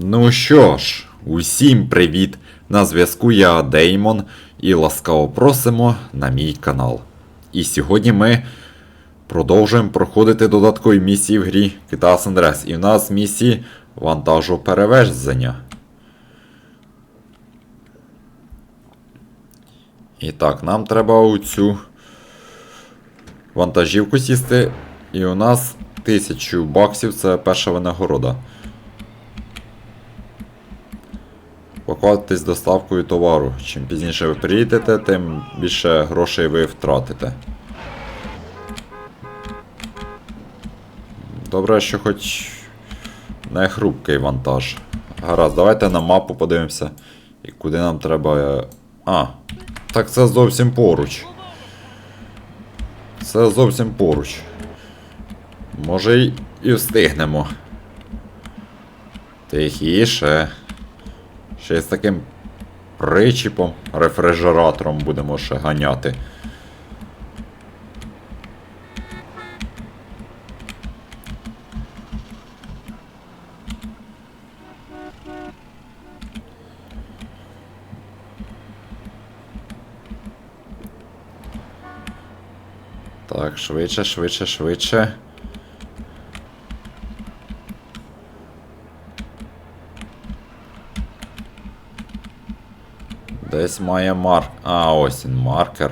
Ну що ж, усім привіт! На зв'язку я Деймон і ласкаво просимо на мій канал. І сьогодні ми продовжуємо проходити додаткові місії в грі San Andreas. І в нас місії вантажоперевезення. І так, нам треба у цю вантажівку сісти. І у нас 1000 баксів це перша винагорода. Покладитись доставкою товару. Чим пізніше ви приїдете, тим більше грошей ви втратите. Добре, що хоч не хрупкий вантаж. Гаразд, давайте на мапу подивимося. І куди нам треба. е, А, так це зовсім поруч. Це зовсім поруч. Може і встигнемо. Тихіше. Ще з таким причіпом, рефрижератором будемо ще ганяти. Так, швидше, швидше, швидше. Десь має марк. А, ось він, маркер.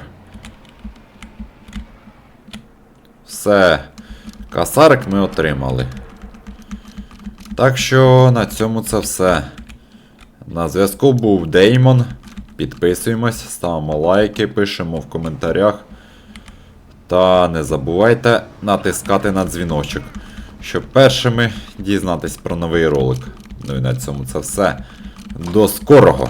Все. Касарик ми отримали. Так що на цьому це все. На зв'язку був Деймон. Підписуємось, ставимо лайки, пишемо в коментарях. Та не забувайте натискати на дзвіночок, щоб першими дізнатись про новий ролик. Ну і на цьому це все. До скорого!